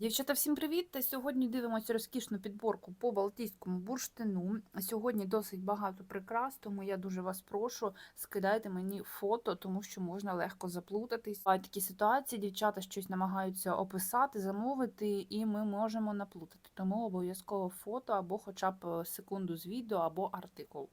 Дівчата, всім привіт! Та сьогодні дивимося розкішну підборку по Балтійському бурштину. Сьогодні досить багато прикрас, тому я дуже вас прошу, скидайте мені фото, тому що можна легко заплутатись. Бувають такі ситуації, дівчата щось намагаються описати, замовити, і ми можемо наплутати. Тому обов'язково фото або хоча б е, секунду з відео, або артикул.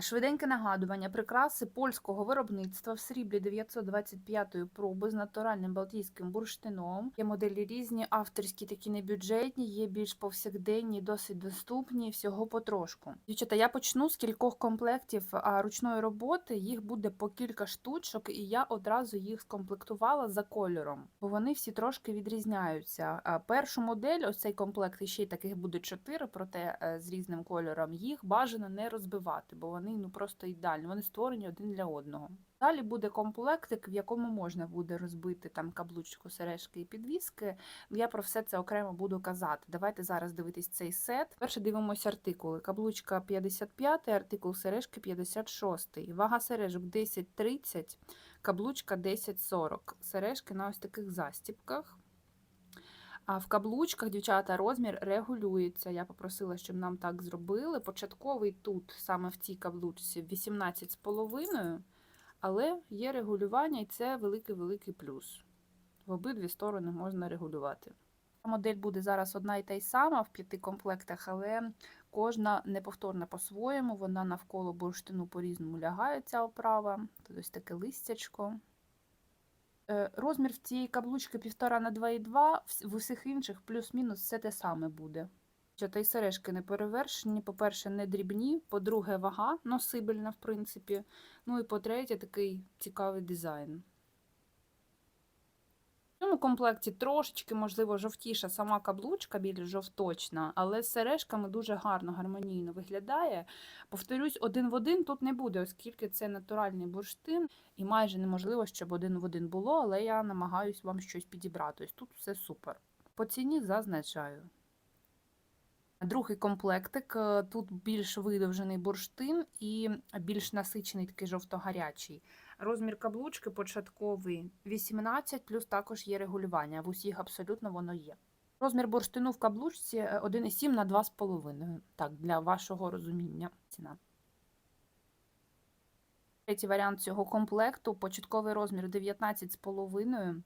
Швиденьке нагадування прикраси польського виробництва в сріблі 925-ї проби з натуральним балтійським бурштином. Є моделі різні, авторські такі небюджетні, є більш повсякденні, досить доступні, всього потрошку. Дівчата, я почну з кількох комплектів ручної роботи. Їх буде по кілька штучок, і я одразу їх скомплектувала за кольором, бо вони всі трошки відрізняються. Першу модель, ось цей комплект, і ще й таких буде чотири, проте е, з різним кольором. Їх бажано не розбивати, бо вони ну просто ідеальні. Вони створені один для одного. Далі буде комплектик, в якому можна буде розбити там каблучку, сережки і підвіски. Я про все це окремо буду казати. Давайте зараз дивитись цей сет. Перше дивимося артикули. Каблучка 55, артикул сережки 56. Вага сережок 10,30, каблучка 10,40. Сережки на ось таких застіпках. А в каблучках, дівчата, розмір регулюється. Я попросила, щоб нам так зробили. Початковий тут, саме в цій каблучці, 18,5, але є регулювання, і це великий-великий плюс. В обидві сторони можна регулювати. Модель буде зараз одна і та й сама в п'яти комплектах, але кожна неповторна по-своєму, вона навколо бурштину по-різному лягає, ця оправа. Тут ось таке листячко. Е, Розмір в цієї каблучки 1,5 на 2,2, вс- в усіх інших плюс-мінус все те саме буде. Та й сережки не перевершені. По-перше, не дрібні, по-друге, вага носибельна, в принципі. Ну і по-третє, такий цікавий дизайн. Цьому комплекті трошечки, можливо, жовтіша сама каблучка, більш жовточна, але з сережками дуже гарно, гармонійно виглядає. Повторюсь, один в один тут не буде, оскільки це натуральний бурштин, і майже неможливо, щоб один в один було, але я намагаюсь вам щось підібрати. Ось тут все супер. По ціні зазначаю. Другий комплектик. е, Тут більш видовжений бурштин і більш насичений такий жовто-гарячий. Розмір каблучки початковий 18, плюс також є регулювання. В усіх абсолютно воно є. Розмір бурштину в каблучці е, 1,7 на 2,5. Так, для вашого розуміння ціна. Третій варіант цього комплекту початковий розмір 19,5.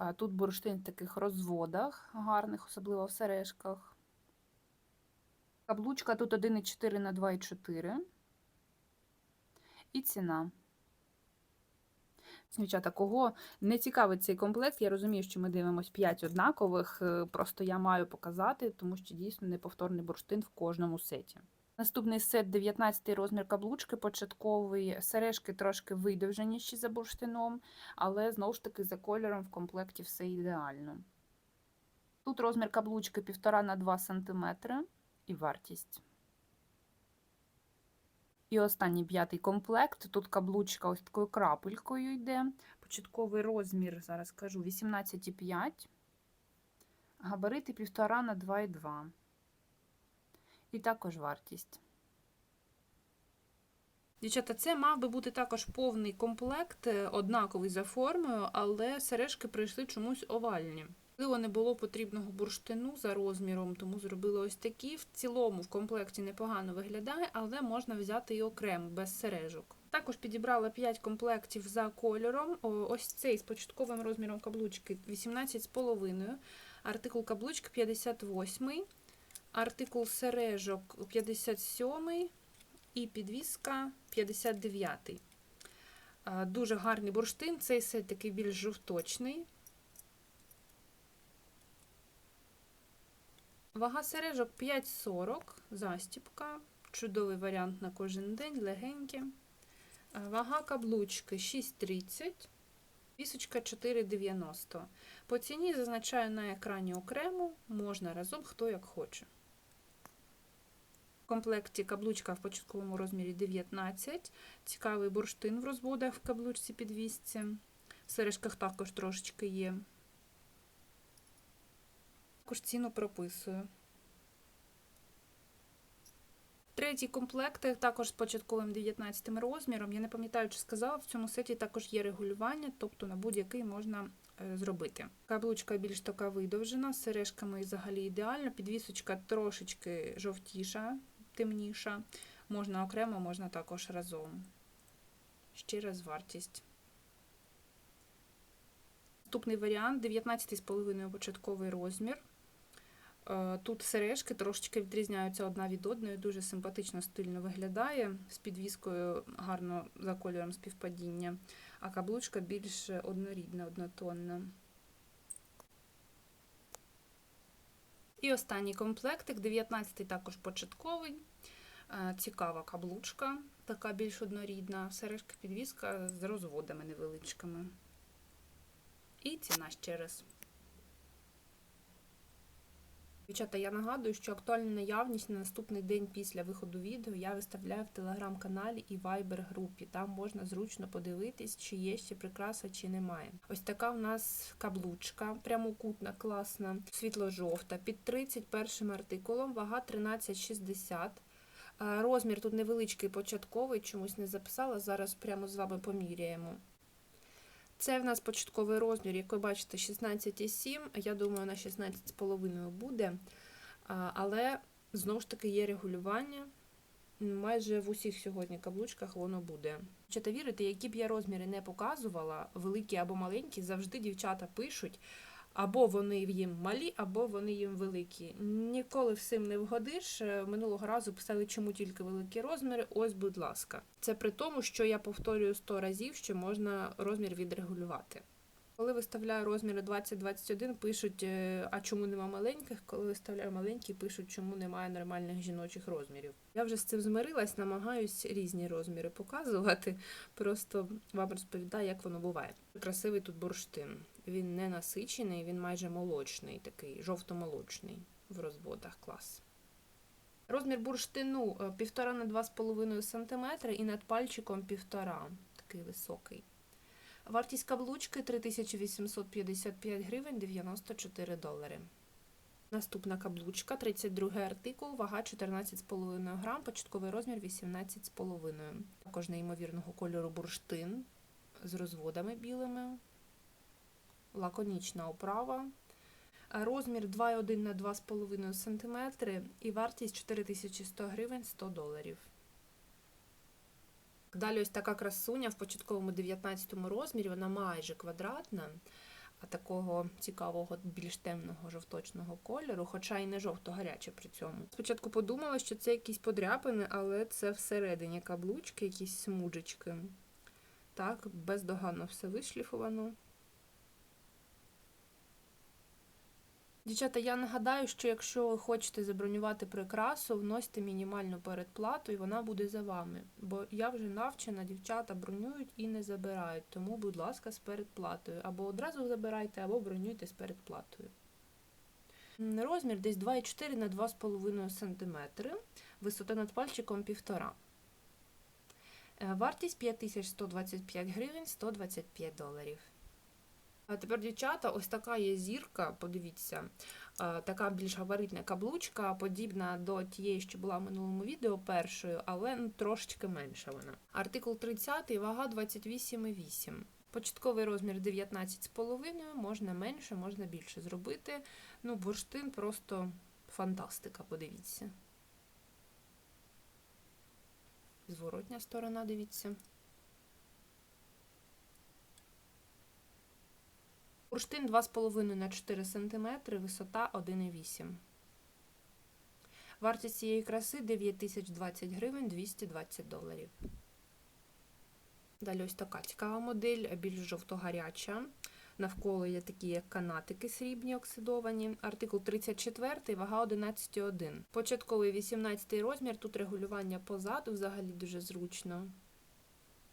Е, Тут бурштин в таких розводах гарних, особливо в сережках. Каблучка тут 1,4 на 2,4. І ціна. Дівчата, кого не цікавить цей комплект, я розумію, що ми дивимося 5 однакових, е, просто я маю показати, тому що дійсно неповторний бурштин в кожному сеті. Наступний сет 19 розмір каблучки, початковий. Сережки трошки видовженіші за бурштином, але знову ж таки за кольором в комплекті все ідеально. Тут розмір каблучки 1,5 на 2 см і вартість. І останній п'ятий комплект. Тут каблучка ось такою крапелькою йде. Початковий розмір, зараз кажу, 18,5. Габарити 1,5 на 2,2. І також вартість. Дівчата, це мав би бути також повний комплект, е, однаковий за формою, але сережки прийшли чомусь овальні. Можливо, не було потрібного бурштину за розміром, тому зробили ось такі. В цілому в комплекті непогано виглядає, але можна взяти і окремо, без сережок. Також підібрала 5 комплектів за кольором. Ось цей з початковим розміром каблучки 18,5, артикул каблучки 58, артикул сережок 57 і підвіска 59. А, Дуже гарний бурштин. Цей сет такий більш жовточний. Вага сережок 5,40, застіпка. Чудовий варіант на кожен день, легенькі. Вага каблучки 6,30, вісочка 4,90. По ціні зазначаю на екрані окремо, можна разом, хто як хоче. В комплекті каблучка в початковому розмірі 19, цікавий бурштин в розводах в каблучці підвісці. В сережках також трошечки є. Також ціну прописую. Третій комплект також з початковим 19 розміром. Я не пам'ятаю, чи сказала, в цьому сеті також є регулювання, тобто на будь-який можна е, зробити. Каблучка більш така видовжена, з сережками взагалі ідеально. Підвісочка трошечки жовтіша, темніша. Можна окремо, можна також разом. Ще раз вартість. Наступний варіант 19,5 початковий розмір. Е, Тут сережки трошечки відрізняються одна від одної, дуже симпатично стильно виглядає, з підвіскою гарно за кольором співпадіння, а каблучка більш однорідна, однотонна. І останній комплектик, 19-й також початковий. Е, Цікава каблучка, така більш однорідна, сережка підвіска з розводами невеличкими. І ціна ще раз. Дівчата, я нагадую, що актуальна наявність на наступний день після виходу відео я виставляю в телеграм-каналі і вайбер-групі. Там можна зручно подивитись, чи є ще прикраса, чи немає. Ось така в нас каблучка, прямокутна, класна, світло-жовта, під 31 артикулом, вага 13,60. Е, Розмір тут невеличкий початковий, чомусь не записала. Зараз прямо з вами поміряємо. Це в нас початковий розмір, як ви бачите, 16,7, я думаю, на 16,5 буде. Але знову ж таки є регулювання. Майже в усіх сьогодні каблучках воно буде. Хочете вірите, які б я розміри не показувала, великі або маленькі, завжди дівчата пишуть, або вони їм малі, або вони їм великі. Ніколи всім не вгодиш. Е, Минулого разу писали, чому тільки великі розміри. Ось, будь ласка. Це при тому, що я повторюю 100 разів, що можна розмір відрегулювати. Коли виставляю розміри 20-21, пишуть, е, а чому нема маленьких. Коли виставляю маленькі, пишуть, чому немає нормальних жіночих розмірів. Я вже з цим змирилась, намагаюсь різні розміри показувати. Просто вам розповідаю, як воно буває. Красивий тут бурштин. Він не насичений, він майже молочний, такий жовто-молочний в розводах клас. Розмір бурштину 1,5 на 2,5 см і над пальчиком 1,5 такий високий. Вартість каблучки 3855 гривень 94 долари. Наступна каблучка, 32 артикул, вага 14,5 грам, початковий розмір 18,5. Також неймовірного кольору бурштин з розводами білими. Лаконічна оправа. Розмір 2,1 на 2,5 см і вартість 4100 гривень 100 доларів. Далі ось така красуня в початковому 19 розмірі, вона майже квадратна, а такого цікавого, більш темного жовточного кольору, хоча й не жовто-гаряче при цьому. Спочатку подумала, що це якісь подряпини, але це всередині каблучки, якісь смужечки. Так, бездоганно все вишліфовано. Дівчата, я нагадаю, що якщо ви хочете забронювати прикрасу, вносьте мінімальну передплату і вона буде за вами. Бо я вже навчена, дівчата бронюють і не забирають. Тому, будь ласка, з передплатою. Або одразу забирайте, або бронюйте з передплатою. Розмір десь 2,4 на 2,5 см, висота над пальчиком 1,5 Вартість 5125 гривень 125 доларів. А тепер, дівчата, ось така є зірка, подивіться, така більш габаритна каблучка, подібна до тієї, що була в минулому відео першою, але ну, трошечки менша вона. Артикул 30, вага 28,8. Початковий розмір 19,5, можна менше, можна більше зробити. Ну, бурштин просто фантастика, подивіться. Зворотня сторона, дивіться. Бурштин 2,5 на 4 см, висота 1,8 Вартість цієї краси 9020 гривень 220 доларів. Далі ось така цікава модель, більш жовто-гаряча. Навколо є такі як канатики срібні оксидовані. Артикул 34, вага 11,1. Початковий 18 розмір. Тут регулювання позаду взагалі дуже зручно.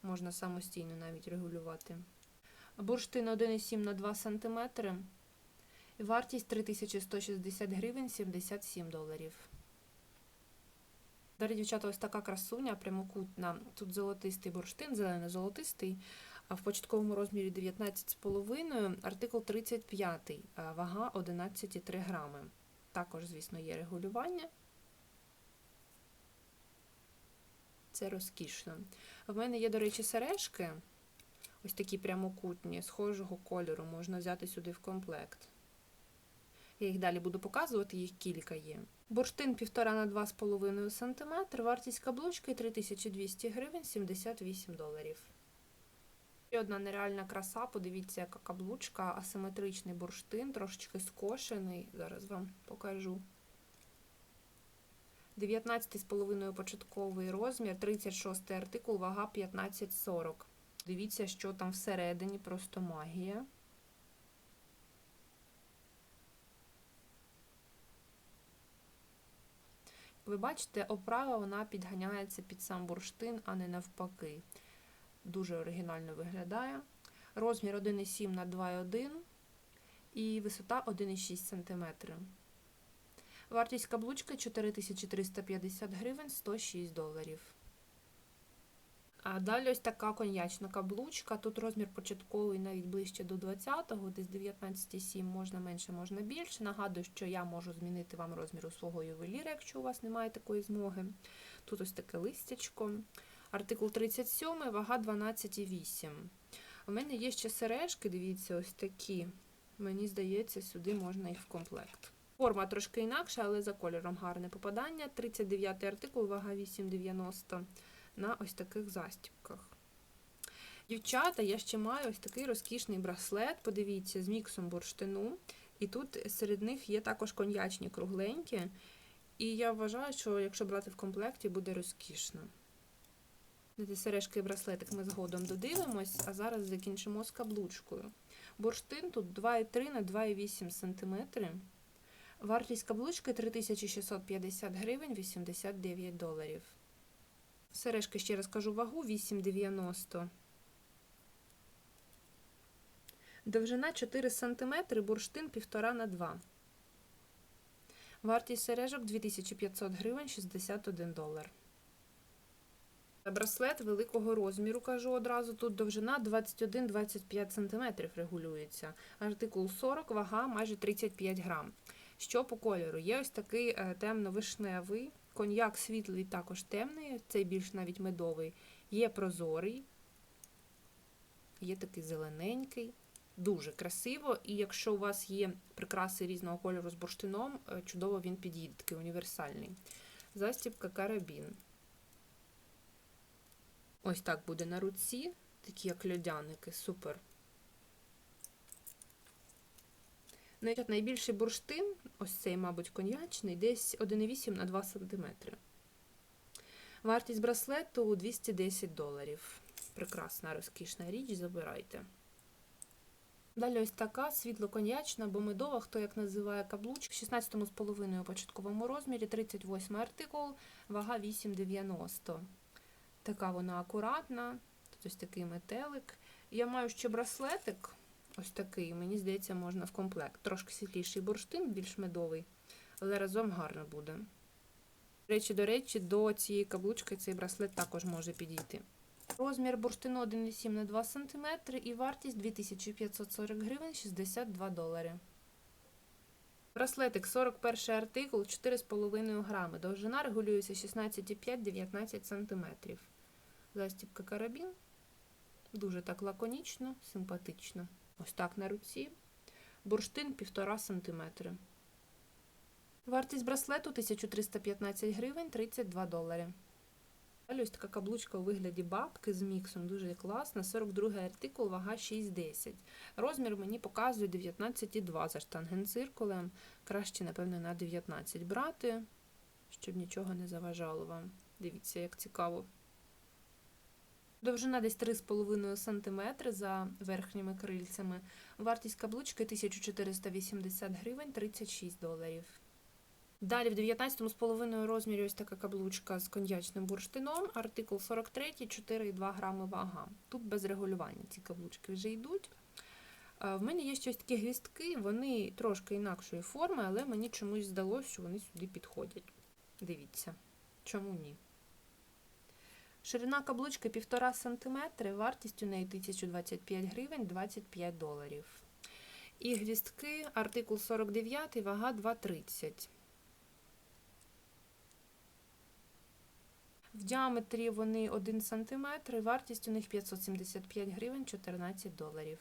Можна самостійно навіть регулювати. Бурштин 1,7 на 2 см. Вартість 3160 гривень 77 доларів. Далі, дівчата, ось така красуня прямокутна. Тут золотистий бурштин, зелено-золотистий, в початковому розмірі 19,5, артикул 35, вага 11,3 грами. Також, звісно, є регулювання. Це розкішно. В мене є, до речі, сережки. Ось такі прямокутні, схожого кольору, можна взяти сюди в комплект. Я їх далі буду показувати, їх кілька є. Бурштин 1,5 на 2,5 см, вартість каблучки 3200 гривень 78 доларів. Ще одна нереальна краса, подивіться, яка каблучка, асиметричний бурштин, трошечки скошений. Зараз вам покажу. 19,5 початковий розмір, 36 артикул, вага 15,40. Дивіться, що там всередині, просто магія. Ви бачите, оправа вона підганяється під сам бурштин, а не навпаки. Дуже оригінально виглядає. Розмір 1,7 на 2,1 і висота 1,6 см. Вартість каблучки 4350 гривень 106 доларів. А далі ось така коньячна каблучка. Тут розмір початковий навіть ближче до 20-го, десь 19,7, можна менше, можна більше. Нагадую, що я можу змінити вам розмір у свого ювеліра, якщо у вас немає такої змоги. Тут ось таке листячко. Артикул 37, вага 12,8. У мене є ще сережки, дивіться, ось такі. Мені здається, сюди можна їх в комплект. Форма трошки інакша, але за кольором гарне попадання. 39 артикул, вага 8,90 на ось таких застібках. Дівчата, я ще маю ось такий розкішний браслет, подивіться, з міксом бурштину. І тут серед них є також коньячні кругленькі. І я вважаю, що якщо брати в комплекті, буде розкішно. Сережки і браслетик ми згодом додивимось, а зараз закінчимо з каблучкою. Бурштин тут 2,3 на 2,8 см. Вартість каблучки 3650 гривень 89 доларів. Сережки, ще раз кажу, вагу 8,90. Довжина 4 см, бурштин 1,5 на 2 Вартість сережок 2500 гривень 61 долар. Браслет великого розміру, кажу одразу. Тут довжина 21-25 см регулюється. Артикул 40, вага майже 35 грам. Що по кольору? Є ось такий е, темно-вишневий, коньяк світлий, також темний, цей більш навіть медовий. Є прозорий, є такий зелененький. Дуже красиво, і якщо у вас є прикраси різного кольору з бурштином, е, чудово він підійде, такий універсальний. Застібка карабін. Ось так буде на руці, такі як льодяники, супер. Найбільший бурштин, ось цей, мабуть, коньячний, десь 1,8 на 2 см. Вартість браслету 210 доларів. Прекрасна розкішна річ, забирайте. Далі ось така світло-коньячна, бо медова, хто як називає каблучок, 16,5 початковому розмірі, 38 артикул, вага 8,90. Така вона акуратна, тут ось такий метелик. Я маю ще браслетик, ось такий, мені здається, можна в комплект. Трошки світліший бурштин, більш медовий, але разом гарно буде. До речі, до речі, до цієї каблучки цей браслет також може підійти. Розмір бурштину 1,7 на 2 см і вартість 2540 гривень 62 долари. Браслетик 41 артикул 4,5 грами. Довжина регулюється 16,5-19 см. Застібка карабін. Дуже так лаконічно, симпатично. Ось так на руці. Бурштин 1,5 см. Вартість браслету 1315 гривень 32 долари. Далі ось така каблучка у вигляді бабки з міксом, дуже класна. 42 артикул, вага 6,10. Розмір мені показує 19,2 за штангенциркулем. Краще, напевно, на 19 брати, щоб нічого не заважало вам. Дивіться, як цікаво. Довжина десь 3,5 см за верхніми крильцями. Вартість каблучки 1480 гривень 36 доларів. Далі в 19,5 розмірі ось така каблучка з коньячним бурштином, артикул 43, 4,2 грами вага. Тут без регулювання ці каблучки вже йдуть. В мене є щось такі гвістки, вони трошки інакшої форми, але мені чомусь здалося, що вони сюди підходять. Дивіться, чому ні. Ширина каблучки 1,5 см, вартість у неї 1025 гривень 25 доларів. І гвістки, артикул 49, вага 2,30. В діаметрі вони 1 см, вартість у них 575 гривень 14 доларів.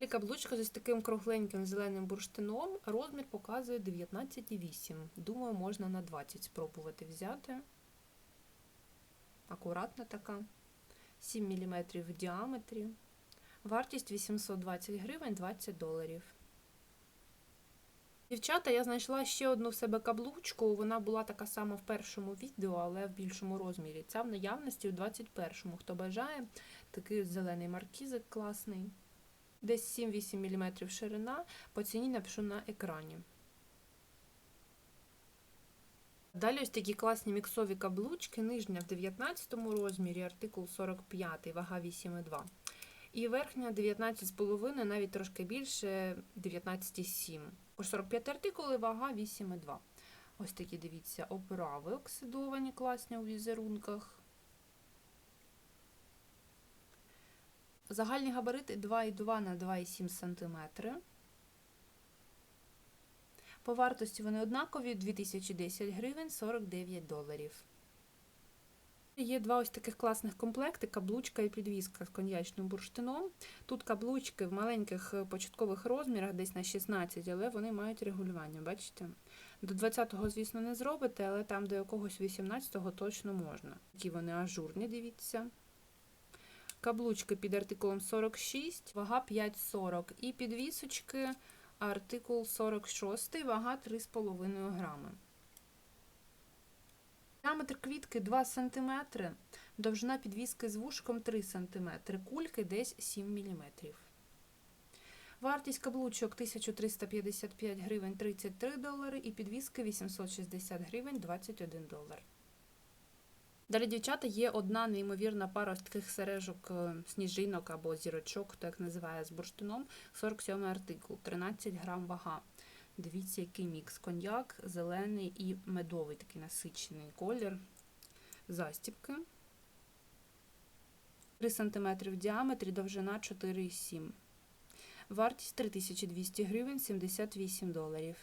І каблучка з ось таким кругленьким зеленим бурштином. Розмір показує 19,8. Думаю, можна на 20 спробувати взяти. Акуратна така. 7 мм в діаметрі. Вартість 820 гривень 20 доларів. Дівчата, я знайшла ще одну в себе каблучку. Вона була така сама в першому відео, але в більшому розмірі. Ця в наявності у 21-му. Хто бажає, такий зелений маркізик класний. Десь 7-8 мм ширина. По ціні напишу на екрані. Далі ось такі класні міксові каблучки. Нижня в 19 розмірі, артикул 45, вага 8,2. І верхня 19,5, навіть трошки більше 19,7. По 45 артикули, вага 8,2. Ось такі, дивіться, оправи оксидовані, класні у візерунках. Загальні габарити 2,2 на 2,7 см. По вартості вони однакові 2010 гривень 49 доларів. Є два ось таких класних комплекти: каблучка і підвіска з коньячним бурштином. Тут каблучки в маленьких е, початкових розмірах, десь на 16, але вони мають регулювання. Бачите? До 20-го, звісно, не зробите, але там до якогось 18-го точно можна. Такі вони ажурні, дивіться. Каблучки під артикулом 46, вага 5,40. І підвісочки артикул 46, вага 3,5 грами. Діаметр квітки 2 см, довжина підвіски з вушком 3 см, кульки десь 7 мм. Вартість каблучок 1355 гривень 33 долари і підвіски 860 гривень 21 долар. Далі, дівчата, є одна неймовірна пара таких сережок е, сніжинок або зірочок, хто як називає з бурштином, 47 артикул, 13 грам вага. Дивіться, який мікс. Коньяк, зелений і медовий такий насичений колір. Застібки. 3 см в діаметрі, довжина 4,7. Вартість 3200 гривень 78 доларів.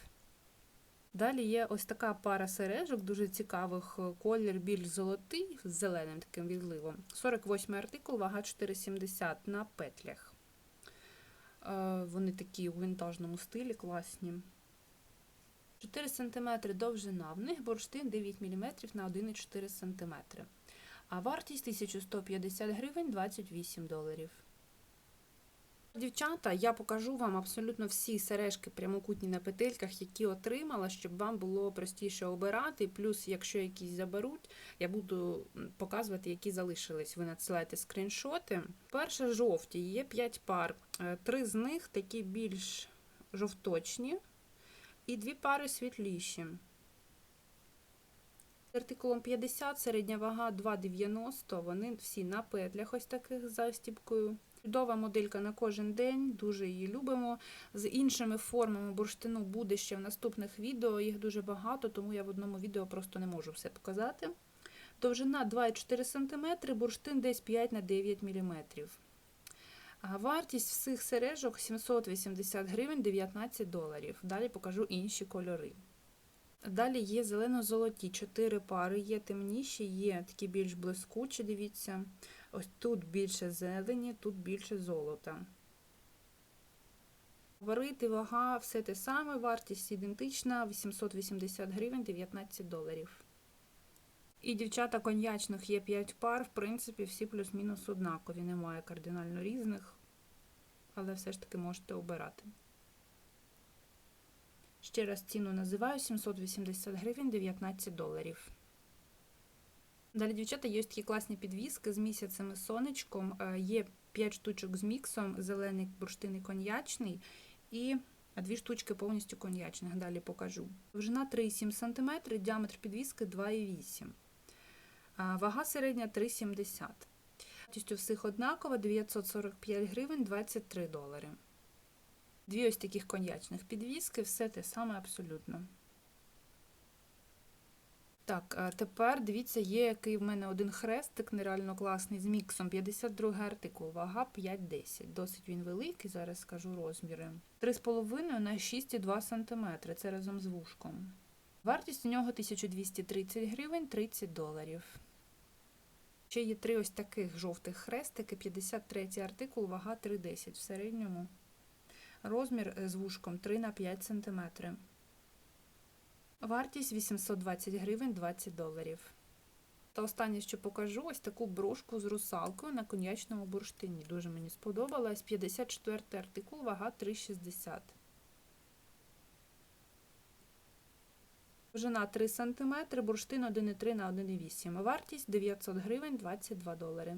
Далі є ось така пара сережок, дуже цікавих. Колір більш золотий з зеленим таким відливом. 48 артикул, вага 4,70 на петлях. Е, Вони такі у вінтажному стилі класні. 4 см довжина. В них бурштин 9 мм на 1,4 см. А вартість 1150 гривень 28 доларів. Дівчата, я покажу вам абсолютно всі сережки прямокутні на петельках, які отримала, щоб вам було простіше обирати. Плюс, якщо якісь заберуть, я буду показувати, які залишились. Ви надсилаєте скріншоти. Перше жовті, є 5 пар. Е, Три з них такі більш жовточні, і дві пари світліші. Артикулом 50, середня вага 2,90. Вони всі на петлях, ось таких з застібкою. Чудова моделька на кожен день, дуже її любимо. З іншими формами бурштину буде ще в наступних відео. Їх дуже багато, тому я в одному відео просто не можу все показати. Довжина 2,4 см, бурштин десь 5 на 9 мм. Вартість всіх сережок 780 гривень 19 доларів. Далі покажу інші кольори. Далі є зелено-золоті, 4 пари, є темніші, є такі більш блискучі, дивіться. Ось тут більше зелені, тут більше золота. Варити, вага, все те саме, вартість ідентична, 880 гривень 19 доларів. І дівчата коньячних є 5 пар, в принципі, всі плюс-мінус однакові, немає кардинально різних, але все ж таки можете обирати. Ще раз ціну називаю 780 гривень 19 доларів. Далі, дівчата, є такі класні підвіски з місяцем і сонечком. Е, Є 5 штучок з міксом, зелений бурштин і коньячний, і дві штучки повністю коньячних. Далі покажу. Довжина 3,7 см, діаметр підвіски 2,8 А Вага середня 3,70 Вартість у всіх однакова 945 гривень 23 долари. Дві ось таких коньячних підвіски, все те саме абсолютно. Так, тепер дивіться, є який в мене один хрестик, нереально класний, з міксом. 52 артикул, вага 5,10. Досить він великий, зараз скажу розміри. 3,5 на 6,2 см, це разом з вушком. Вартість у нього 1230 гривень 30 доларів. Ще є три ось таких жовтих хрестики, 53 артикул, вага 3,10 в середньому. Розмір е, з вушком 3 на 5 см. Вартість 820 гривень 20 доларів. Та останнє, що покажу, ось таку брошку з русалкою на коньячному бурштині. Дуже мені сподобалась. 54 артикул, вага 3,60. Довжина 3 см, бурштин 1,3 на 1,8. Вартість 900 гривень 22 долари.